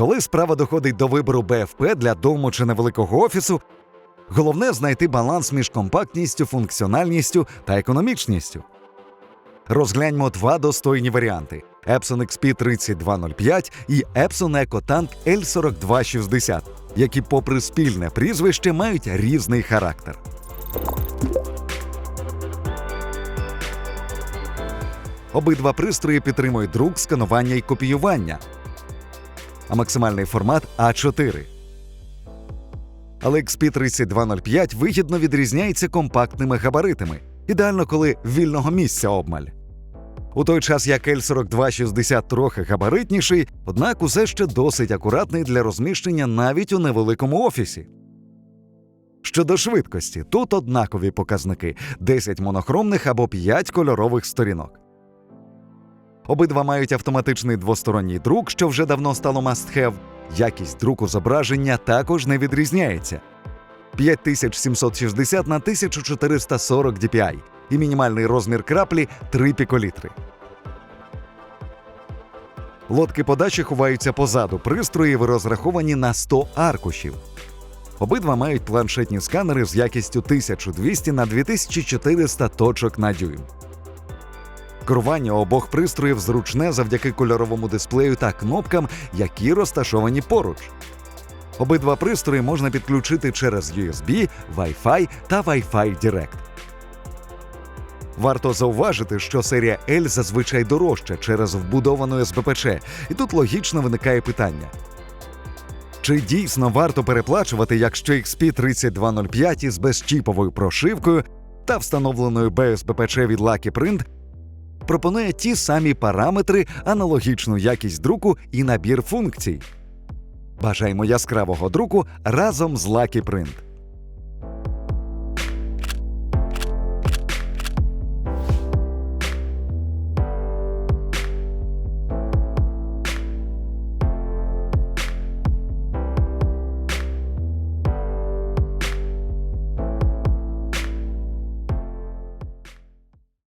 Коли справа доходить до вибору БФП для дому чи невеликого офісу, головне знайти баланс між компактністю, функціональністю та економічністю. Розгляньмо два достойні варіанти: Epson XP 3205 і Epson EcoTank L4260, які, попри спільне прізвище, мають різний характер. Обидва пристрої підтримують друк, сканування і копіювання, а максимальний формат А4. Але XP 3205 вигідно відрізняється компактними габаритами, ідеально коли вільного місця обмаль. У той час як L4260 трохи габаритніший, однак усе ще досить акуратний для розміщення навіть у невеликому офісі. Щодо швидкості, тут однакові показники: 10 монохромних або 5 кольорових сторінок. Обидва мають автоматичний двосторонній друк, що вже давно стало must-have. Якість друку зображення також не відрізняється. 5760 на 1440 DPI і мінімальний розмір краплі 3 піколітри. Лодки подачі ховаються позаду пристроїв розраховані на 100 аркушів. Обидва мають планшетні сканери з якістю 1200 на 2400 точок на дюйм. Керування обох пристроїв зручне завдяки кольоровому дисплею та кнопкам, які розташовані поруч. Обидва пристрої можна підключити через USB, Wi-Fi та Wi-Fi Direct. Варто зауважити, що серія L зазвичай дорожча через вбудовану СБПЧ, і тут логічно виникає питання. Чи дійсно варто переплачувати, якщо XP 3205 із безчіповою прошивкою та встановленою БСБПЧ від Lucky Print пропонує ті самі параметри, аналогічну якість друку і набір функцій? Бажаємо яскравого друку разом з Lucky Print.